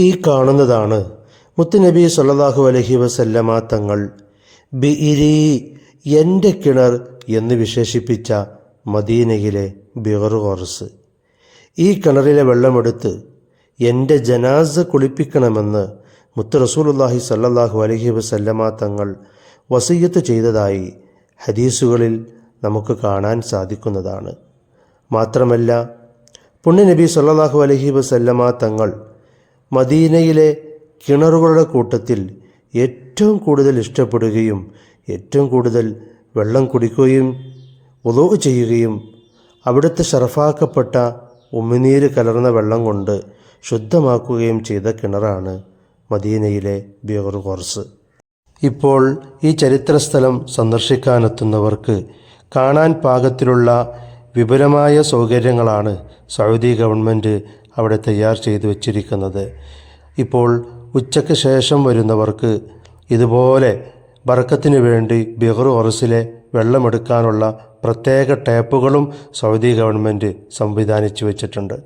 ഈ കാണുന്നതാണ്. മുത്തുനബി സല്ലാഹു അലഹി വസല്ലമ തങ്ങൾ ബിഇരി എന്റെ കിണർ എന്ന് വിശേഷിപ്പിച്ച മദീനയിലെ ബിഗർ കോർസ് ഈ കിണറിലെ വെള്ളമെടുത്ത് എന്റെ ജനാസ കുളിപ്പിക്കണമെന്ന് മുത്ത് റസൂലുള്ളാഹി സല്ലാഹു അലഹി വസല്ലമ തങ്ങൾ വസീയത്ത് ചെയ്തതായി ഹദീസുകളിൽ നമുക്ക് കാണാൻ സാധിക്കുന്നതാണ്. മാത്രമല്ല പുണ്യനബി സല്ലാഹു അലഹി വസല്ലമ തങ്ങൾ മദീനയിലെ കിണറുകളുടെ കൂട്ടത്തിൽ ഏറ്റവും കൂടുതൽ ഇഷ്ടപ്പെടുകയും ഏറ്റവും കൂടുതൽ വെള്ളം കുടിക്കുകയും ഉതവ് ചെയ്യുകയും അവിടുത്തെ ഷറഫാക്കപ്പെട്ട ഉമിനീര് കലർന്ന വെള്ളം കൊണ്ട് ശുദ്ധമാക്കുകയും ചെയ്ത കിണറാണ് മദീനയിലെ ബിയർ കോർസ് ഇപ്പോൾ ഈ ചരിത്രസ്ഥലം സന്ദർശിക്കാനെത്തുന്നവർക്ക് കാണാൻ പാകത്തിലുള്ള വിപുലമായ സൗകര്യങ്ങളാണ് സൗദി ഗവൺമെന്റ് അവിടെ തയ്യാർ ചെയ്തു വച്ചിരിക്കുന്നത്. ഇപ്പോൾ ഉച്ചയ്ക്ക് ശേഷം വരുന്നവർക്ക് ഇതുപോലെ ബർക്കത്തിന് വേണ്ടി ബിഹ്റു ഒറസിലെ വെള്ളമെടുക്കാനുള്ള പ്രത്യേക ടാപ്പുകളും സൗദി ഗവൺമെന്റ് സംവിധാനിച്ചു വച്ചിട്ടുണ്ട്.